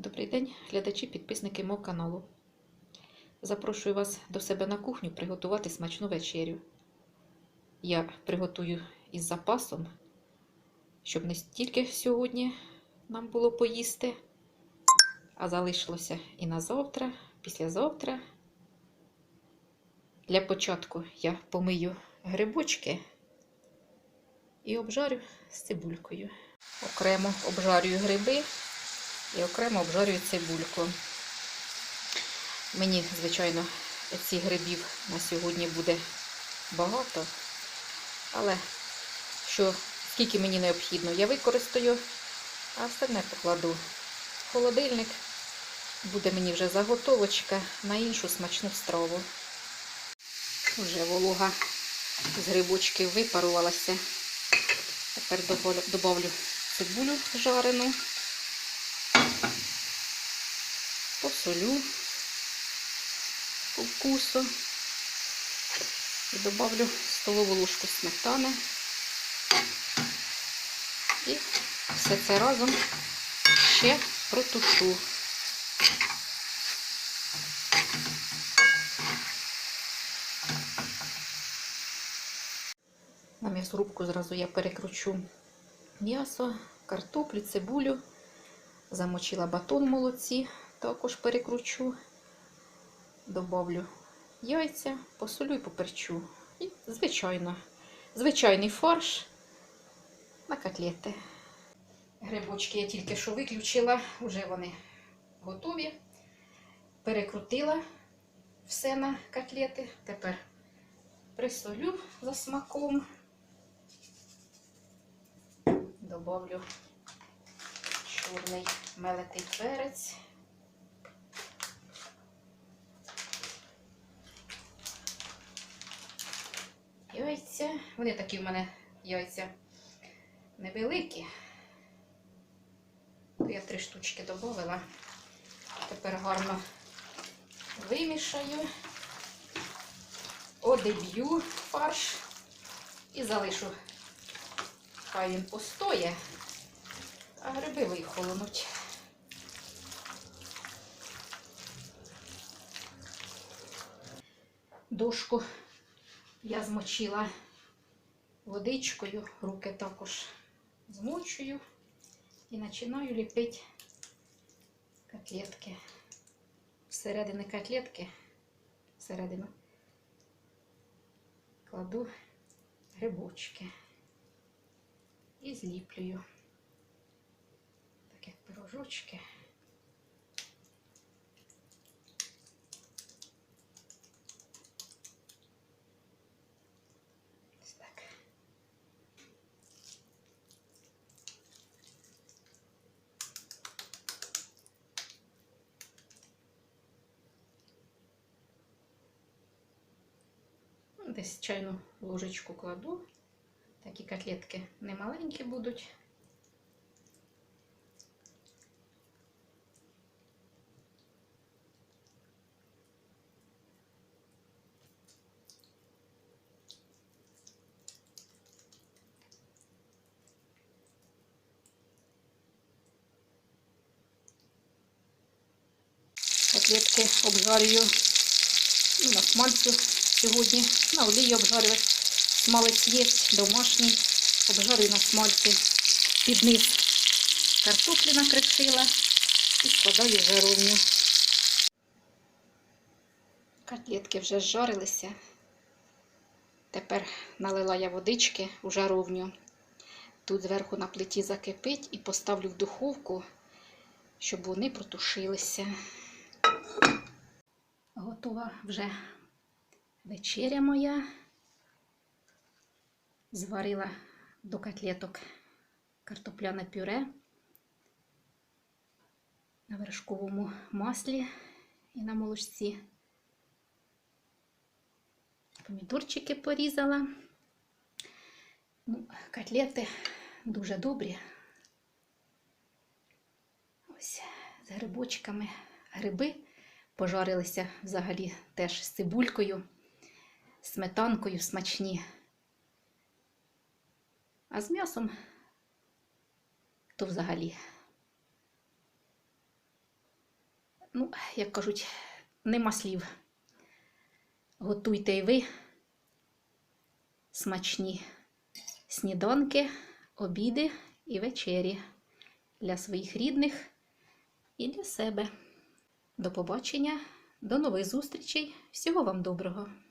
Добрий день, глядачі, підписники мого каналу. Запрошую вас до себе на кухню приготувати смачну вечерю. Я приготую із запасом, щоб не стільки сьогодні нам було поїсти, а залишилося і на завтра, післязавтра. Для початку я помию грибочки і обжарю з цибулькою. Окремо обжарюю гриби і окремо обжарюю цибульку. Мені, звичайно, цих грибів на сьогодні буде багато, але що скільки мені необхідно, я використаю, а остальне покладу в холодильник. Буде мені вже заготовочка на іншу смачну страву. Вже волога з грибочків випарувалася. Тепер добавлю цибулю жарену, посолю по вкусу і добавлю столову ложку сметани. І все це разом ще протушу. На м'ясорубку зразу я перекручу м'ясо, картоплю, цибулю. Замочила батон в молоці, також перекручу, добавлю яйця, посолю і поперчу. І, звичайно, звичайний фарш на котлети. Грибочки я тільки що виключила, вже вони готові. Перекрутила все на котлети. Тепер присолю за смаком. Добавлю чорний мелитий перець. Яйця. Вони такі в мене яйця невеликі. То я три штучки додала. Тепер гарно вимішаю, одеб'ю фарш і залишу. Хай він постоє, а гриби вихолонуть. Дошку я змочила водичкою, руки також змочую і починаю ліпити котлетки. Всередини котлетки, всередину кладу грибочки і зліплюю, так пирожочки. Десь чайну ложечку кладу. Такі котлетки не маленькі будуть. Котлетки обжарюю ну, на смальцю сьогодні. На олії обжарювати. Смалець є домашній, обжарюю на смальці. Під низ картоплі накришила і складаю в жаровню. Котлетки вже зжарилися. Тепер налила я водички у жаровню. Тут зверху на плиті закипить і поставлю в духовку, щоб вони протушилися. Готова вже вечеря моя. Зварила до котлеток картопляне пюре на вершковому маслі і на молочці. Помідорчики порізала. Ну, котлети дуже добрі. Ось з грибочками. Гриби пожарилися взагалі теж з цибулькою, сметанкою смачні. А з м'ясом то взагалі Ну, як кажуть, нема слів. Готуйте й ви смачні сніданки, обіди і вечері для своїх рідних і для себе. До побачення, до нових зустрічей. Всього вам доброго!